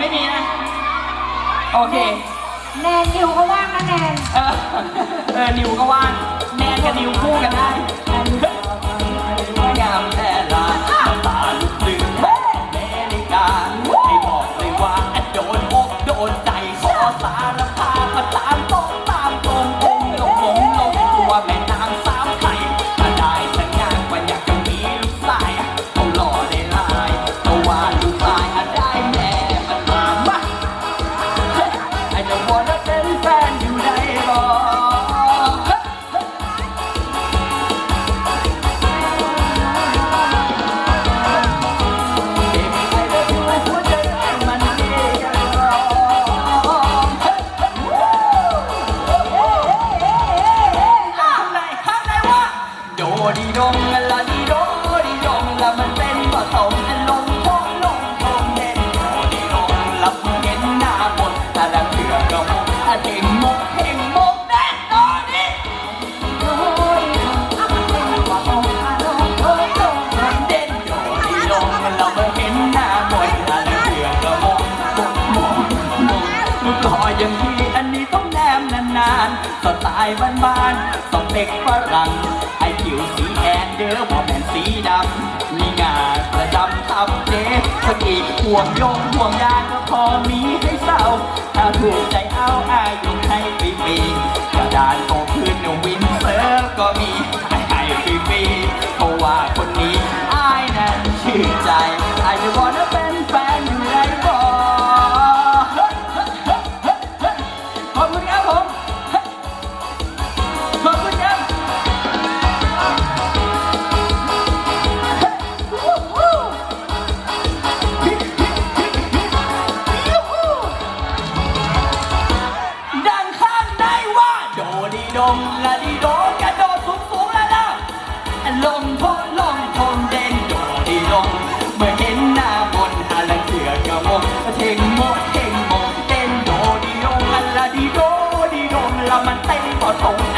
ไม่มีนะ โอเค แนนนิวก็ว่างนะแนน เออ เออ นิวก็ว่าง แนนกับนิวคู่กันได้ โด นานสไตล์บ้านๆต้องเด็กฝรั่งไอผิวสีแดงเด้อพอแม่นสีดำมีงาประจำทับเจ๊สกีห่วงโยงห่วงยางก็พอมีให้เศร้า ถ้าถูกใจเอาอายยกให้ฟรีๆกระดานโตพื้นวินเซิร์ก็มีให้ให้ฟรีๆเพราะว่าคนนี้อายนั้นชื่นใจอายจ ดีดงละดีโดกระโดดสูงสูงๆแล้วนะลงทนลงทนเด่นโดดีดงเมื่อเห็นหน้าบนหาลังเสือกระมงเท่งโมเท่งโมเต้นโดดีดงละดีโดดีดงละมันเต้นพอตรง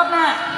খারাপ না।